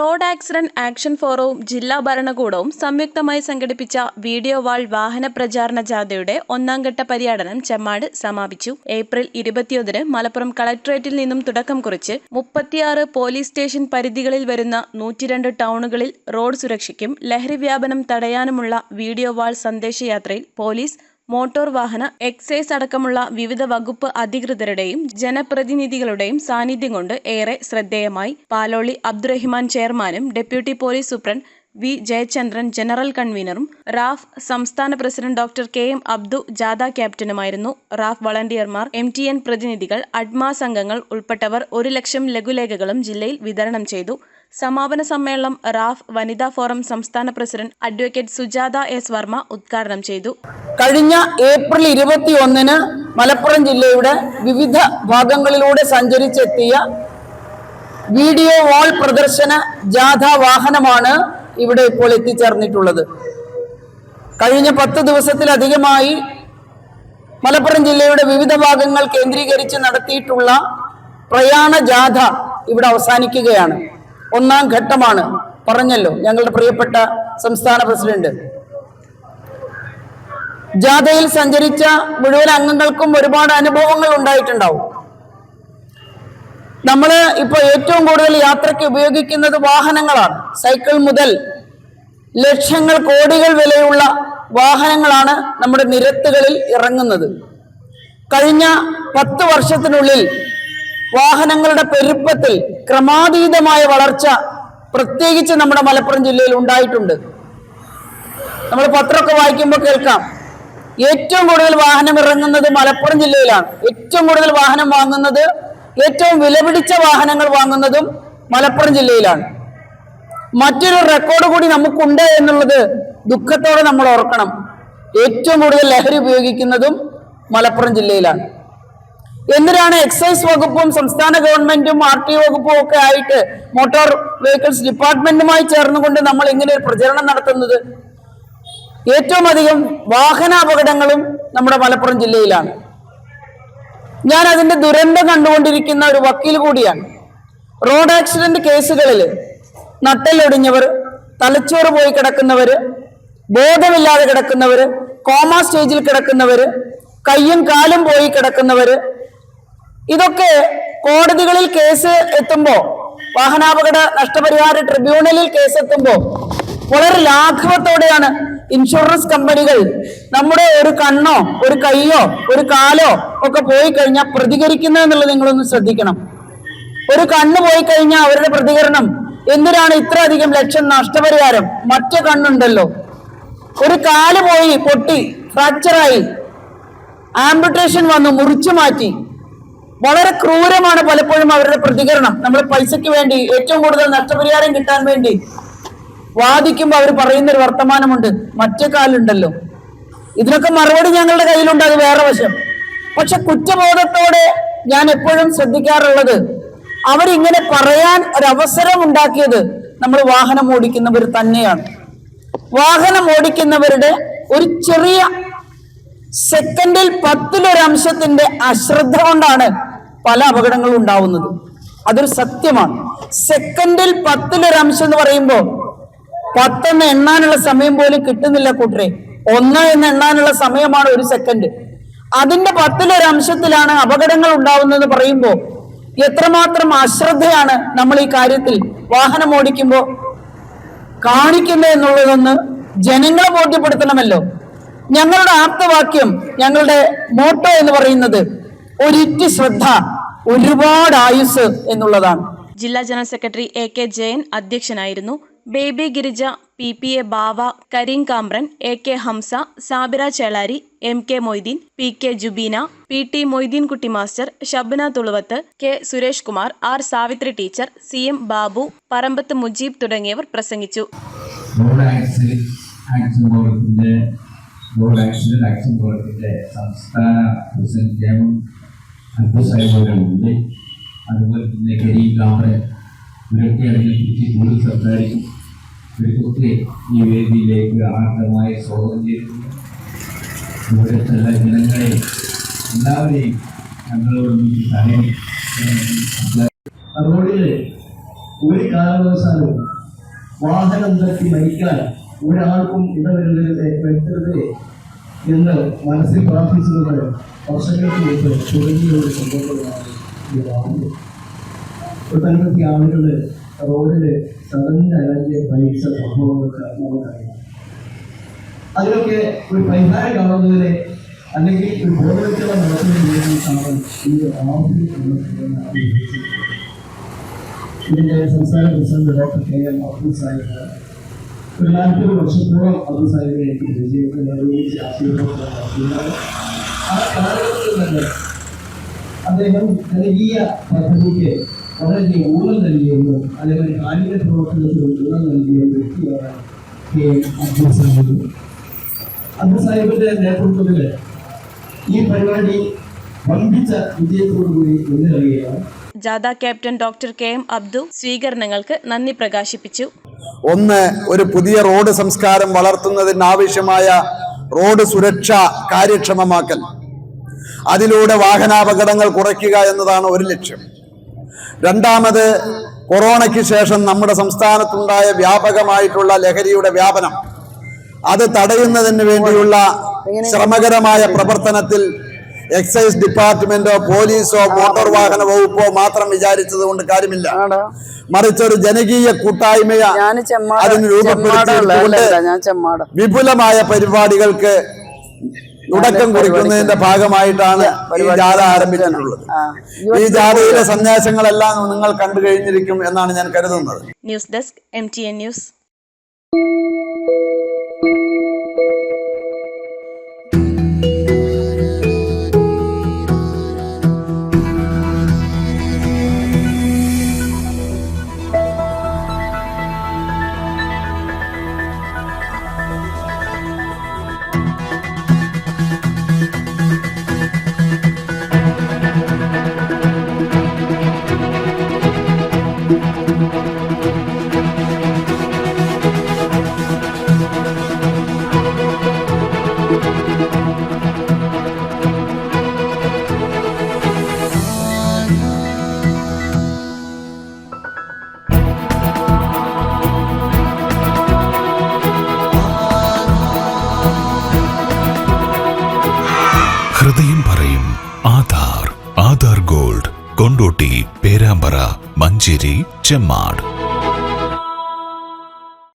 Road accident action ഫോറവും ജില്ലാ ഭരണകൂടവും സംയുക്തമായി സംഘടിപ്പിച്ച വീഡിയോ വാൾ വാഹന പ്രചാരണ ജാഥയുടെ ഒന്നാംഘട്ട പര്യടനം ചെമ്മാട് സമാപിച്ചു. ഏപ്രിൽ ഇരുപത്തിയൊന്നിന് മലപ്പുറം കളക്ടറേറ്റിൽ നിന്നും തുടക്കം കുറിച്ച് മുപ്പത്തിയാറ് പോലീസ് സ്റ്റേഷൻ പരിധികളിൽ വരുന്ന നൂറ്റിരണ്ട് ടൗണുകളിൽ റോഡ് സുരക്ഷയ്ക്കും ലഹരി വ്യാപനം തടയാനുമുള്ള വീഡിയോ വാൾ സന്ദേശയാത്രയിൽ പോലീസ് മോട്ടോർ വാഹന എക്സൈസ് അടക്കമുള്ള വിവിധ വകുപ്പ് അധികൃതരുടെയും ജനപ്രതിനിധികളുടെയും സാന്നിധ്യം കൊണ്ട് ഏറെ ശ്രദ്ധേയമായി. പാലോളി അബ്ദുറഹിമാൻ ചെയർമാനും deputy police superintendent V. Jayachandran general കൺവീനറും Raf സംസ്ഥാന president doctor K. M. Abdu ജാഥ ക്യാപ്റ്റനുമായിരുന്നു. റാഫ് വളണ്ടിയർമാർ എം. ടി. എൻ. പ്രതിനിധികൾ അഡ്മാ സംഘങ്ങൾ ഉൾപ്പെട്ടവർ ഒരു ലക്ഷം ലഘുലേഖകളും ജില്ലയിൽ വിതരണം ചെയ്തു. സമാപന സമ്മേളനം റാഫ് വനിതാ ഫോറം സംസ്ഥാന president advocate Sujatha S Varma ഉദ്ഘാടനം ചെയ്തു. കഴിഞ്ഞ ഏപ്രിൽ ഇരുപത്തി ഒന്നിന് മലപ്പുറം ജില്ലയുടെ വിവിധ ഭാഗങ്ങളിലൂടെ സഞ്ചരിച്ചെത്തിയ വീഡിയോ വാൾ പ്രദർശന ജാഥ വാഹനമാണ് ഇവിടെ ഇപ്പോൾ എത്തിച്ചേർന്നിട്ടുള്ളത്. കഴിഞ്ഞ പത്ത് ദിവസത്തിലധികമായി മലപ്പുറം ജില്ലയുടെ വിവിധ ഭാഗങ്ങൾ കേന്ദ്രീകരിച്ച് നടത്തിയിട്ടുള്ള പ്രയാണ ജാഥ ഇവിടെ അവസാനിക്കുകയാണ്. ഒന്നാം ഘട്ടമാണ്. പറഞ്ഞല്ലോ ഞങ്ങളുടെ പ്രിയപ്പെട്ട സംസ്ഥാന പ്രസിഡന്റ്. ജാഥയിൽ സഞ്ചരിച്ച മുഴുവൻ അംഗങ്ങൾക്കും ഒരുപാട് അനുഭവങ്ങൾ ഉണ്ടായിട്ടുണ്ടാവും. നമ്മൾ ഇപ്പൊ ഏറ്റവും കൂടുതൽ യാത്രയ്ക്ക് ഉപയോഗിക്കുന്നത് വാഹനങ്ങളാണ്. സൈക്കിൾ മുതൽ ലക്ഷങ്ങൾ കോടികൾ വിലയുള്ള വാഹനങ്ങളാണ് നമ്മുടെ നിരത്തുകളിൽ ഇറങ്ങുന്നത്. കഴിഞ്ഞ പത്ത് വർഷത്തിനുള്ളിൽ വാഹനങ്ങളുടെ പെരുപ്പത്തിൽ ക്രമാതീതമായ വളർച്ച പ്രത്യേകിച്ച് നമ്മുടെ മലപ്പുറം ജില്ലയിൽ ഉണ്ടായിട്ടുണ്ട്. നമ്മൾ പത്രമൊക്കെ വായിക്കുമ്പോൾ കേൾക്കാം. ഏറ്റവും കൂടുതൽ വാഹനം ഇറങ്ങുന്നത് മലപ്പുറം ജില്ലയിലാണ്. ഏറ്റവും കൂടുതൽ വാഹനം വാങ്ങുന്നത് ഏറ്റവും വിലപിടിച്ച വാഹനങ്ങൾ വാങ്ങുന്നതും മലപ്പുറം ജില്ലയിലാണ്. മറ്റൊരു റെക്കോർഡ് കൂടി നമുക്കുണ്ട് എന്നുള്ളത് ദുഃഖത്തോടെ നമ്മൾ ഓർക്കണം. ഏറ്റവും കൂടുതൽ ലഹരി ഉപയോഗിക്കുന്നതും മലപ്പുറം ജില്ലയിലാണ്. എന്തിനാണ് എക്സൈസ് വകുപ്പും സംസ്ഥാന ഗവൺമെന്റും ആർ ടി വകുപ്പും ഒക്കെ ആയിട്ട് മോട്ടോർ വെഹിക്കിൾസ് ഡിപ്പാർട്ട്മെന്റുമായി ചേർന്നുകൊണ്ട് നമ്മൾ ഇങ്ങനെ ഒരു പ്രചരണം നടത്തുന്നത്? ഏറ്റവും അധികം വാഹന അപകടങ്ങളും നമ്മുടെ മലപ്പുറം ജില്ലയിലാണ്. ഞാൻ അതിന്റെ ദുരന്തം കണ്ടുകൊണ്ടിരിക്കുന്ന ഒരു വക്കീൽ കൂടിയാണ്. റോഡ് ആക്സിഡന്റ് കേസുകളിൽ നട്ടലൊടിഞ്ഞവർ തലച്ചോറ് പോയി കിടക്കുന്നവർ ബോധമില്ലാതെ കിടക്കുന്നവർ കോമ സ്റ്റേജിൽ കിടക്കുന്നവർ കയ്യും കാലും പോയി കിടക്കുന്നവര് ഇതൊക്കെ കോടതികളിൽ കേസ് എത്തുമ്പോ വാഹനാപകട നഷ്ടപരിഹാര ട്രിബ്യൂണലിൽ കേസ് എത്തുമ്പോ വളരെ ലാഘവത്തോടെയാണ് ഇൻഷുറൻസ് കമ്പനികൾ നമ്മുടെ ഒരു കണ്ണോ ഒരു കൈയോ ഒരു കാലോ ഒക്കെ പോയി കഴിഞ്ഞാൽ പ്രതികരിക്കുന്നത് എന്നുള്ളത് നിങ്ങളൊന്ന് ശ്രദ്ധിക്കണം. ഒരു കണ്ണ് പോയി കഴിഞ്ഞാൽ അവരുടെ പ്രതികരണം എന്തിനാണ് ഇത്ര അധികം ലക്ഷം നഷ്ടപരിഹാരം? മറ്റു കണ്ണുണ്ടല്ലോ. ഒരു കാൽ പോയി പൊട്ടി ഫ്രാക്ചറായി ആംബുട്ടേഷൻ വന്നു മുറിച്ചു മാറ്റി. വളരെ ക്രൂരമാണ് പലപ്പോഴും അവരുടെ പ്രതികരണം. നമ്മൾ പൈസയ്ക്ക് വേണ്ടി ഏറ്റവും കൂടുതൽ നഷ്ടപരിഹാരം കിട്ടാൻ വേണ്ടി വാദിക്കുമ്പോൾ അവർ പറയുന്ന ഒരു വർത്തമാനമുണ്ട്. മറ്റേ കാലുണ്ടല്ലോ. ഇതിനൊക്കെ മറുപടി ഞങ്ങളുടെ കയ്യിലുണ്ട് അത് വേറെ വശം. പക്ഷെ കുറ്റബോധത്തോടെ ഞാൻ എപ്പോഴും ശ്രദ്ധിക്കാറുള്ളത് അവരിങ്ങനെ പറയാൻ ഒരവസരം ഉണ്ടാക്കിയത് നമ്മൾ വാഹനം ഓടിക്കുന്നവർ തന്നെയാണ്. വാഹനം ഓടിക്കുന്നവരുടെ ഒരു ചെറിയ സെക്കൻഡിൽ പത്തിലൊരംശത്തിന്റെ അശ്രദ്ധ കൊണ്ടാണ് പല അപകടങ്ങളും ഉണ്ടാവുന്നത്. അതൊരു സത്യമാണ്. സെക്കൻഡിൽ പത്തിലൊരംശം എന്ന് പറയുമ്പോൾ പത്തെന്ന് എണ്ണാനുള്ള സമയം പോലും കിട്ടുന്നില്ല കൂട്ടരെ. ഒന്ന് എന്ന് എണ്ണാനുള്ള സമയമാണ് ഒരു സെക്കൻഡ് അതിന്റെ പത്തിലൊരംശത്തിലാണ് അപകടങ്ങൾ ഉണ്ടാവുന്നത് പറയുമ്പോൾ എത്രമാത്രം അശ്രദ്ധയാണ് നമ്മൾ ഈ കാര്യത്തിൽ വാഹനം ഓടിക്കുമ്പോൾ കാണിക്കുന്നത് എന്നുള്ളതൊന്ന് ജനങ്ങളെ ബോധ്യപ്പെടുത്തണമല്ലോ. ഞങ്ങളുടെ ആപ്തവാക്യം ഞങ്ങളുടെ മോട്ടോ എന്ന് പറയുന്നത് ഒരിറ്റ് ശ്രദ്ധ. ഒരുപാട് ആയുസ് എന്നുള്ളതാണ്. ജില്ലാ general secretary A K Jayan അധ്യക്ഷനായിരുന്നു. Baby Girija P P A Bava Kareem Kamran A K Hamsa Sabira Chelari M K Moideen P K Jubeena P T Moideenkutty master Shabna Thuluvath K Suresh Kumar R Savitri teacher C M Babu Parambath Mujeeb തുടങ്ങിയവർ പ്രസംഗിച്ചു. സംസ്ഥാന president Abdul സാഹിബുണ്ട് അതുപോലെ തന്നെ Kareem Cameron ഇവരൊക്കെ അതിനെക്കുറിച്ച് കൂടുതൽ സംസാരിക്കും. ഇവർക്കൊക്കെ ഈ വേദിയിലേക്ക് ആർദ്രമായ സ്വാഗതം ചെയ്യുന്നു. ഇവിടുത്തെ എല്ലാ ജനങ്ങളെ എല്ലാവരെയും ഞങ്ങളോടൊന്നിച്ച് സഹകരിക്കും റോഡിൽ ഒരു കാരണവശാലും വാഹനം തട്ടി മരിക്കാൻ ഒരാൾക്കും ഇടവരുതരുത് വരുത്തരുത് എന്ന് മനസ്സിൽ പ്രാർത്ഥിച്ചുകൊണ്ട് വർഷങ്ങൾക്ക് മുമ്പ് തുടങ്ങിയ ഒരു സംഭവങ്ങളാണ് ഈ വാഹനം ഒട്ടനവധി ആളുകൾ റോഡിൽ സദന്റെ അലഞ്ഞ് മരിച്ച സംഭവങ്ങൾക്ക് നമുക്കറിയാം. അതിനൊക്കെ ഒരു പരിഹാരം കാണുന്നതിന് അല്ലെങ്കിൽ ഒരു ബോധവൽക്കരണം നടത്തുന്നതിന് വേണ്ടിയിട്ടാണ് ഇതിന്റെ സംസ്ഥാന president doctor K M Abdul Sahib നാൽപ്പത് വർഷത്തോളം അത് സാഹിബിനെ എനിക്ക് നിർവഹിച്ച് ആശീർവാദം ആ കാലഘട്ടത്തിൽ തന്നെ അദ്ദേഹം ജനകീയ പദ്ധതിക്ക് വളരെയധികം ഊന്നൽ നൽകിയെന്നും അല്ലെങ്കിൽ കാലിക പ്രവർത്തനത്തിൽ ഊന്നൽ നൽകിയ വ്യക്തിയാണ് കെ എം അബ്ദുൽ സാഹിബ്. അബ്ദുൽ സാഹിബിന്റെ നേതൃത്വത്തിൽ ഈ പരിപാടി വമ്പിച്ച വിജയത്തോടുകൂടി മുന്നേറുകയാണ് ജാഥ captain doctor K M Abdu സ്വീകരണങ്ങൾക്ക് നന്ദി പ്രകാശിപ്പിച്ചു. ഒന്ന് ഒരു പുതിയ റോഡ് സംസ്കാരം വളർത്തുന്നതിനാവശ്യമായ റോഡ് സുരക്ഷ കാര്യക്ഷമമാക്കൽ. അതിലൂടെ വാഹനാപകടങ്ങൾ കുറയ്ക്കുക എന്നതാണ് ഒരു ലക്ഷ്യം. രണ്ടാമത് കൊറോണയ്ക്ക് ശേഷം നമ്മുടെ സംസ്ഥാനത്തുണ്ടായ വ്യാപകമായിട്ടുള്ള ലഹരിയുടെ വ്യാപനം. അത് തടയുന്നതിന് വേണ്ടിയുള്ള ശ്രമകരമായ പ്രവർത്തനത്തിൽ എക്സൈസ് ഡിപ്പാർട്ട്മെന്റോ പോലീസോ മോട്ടോർ വാഹന വകുപ്പോ മാത്രം വിചാരിച്ചത് കൊണ്ട് കാര്യമില്ല. മറിച്ച് ഒരു ജനകീയ കൂട്ടായ്മയാണ് അതിന് വിപുലമായ പരിപാടികൾക്ക് തുടക്കം കുറിക്കുന്നതിന്റെ ഭാഗമായിട്ടാണ് ഈ ജാഥ ആരംഭിച്ചിട്ടുള്ളത്. ഈ ജാഥയിലെ സന്ദേശങ്ങളെല്ലാം നിങ്ങൾ കണ്ടു കഴിഞ്ഞിരിക്കും എന്നാണ് ഞാൻ കരുതുന്നത്. News desk M T N news Manjeri Chemmad.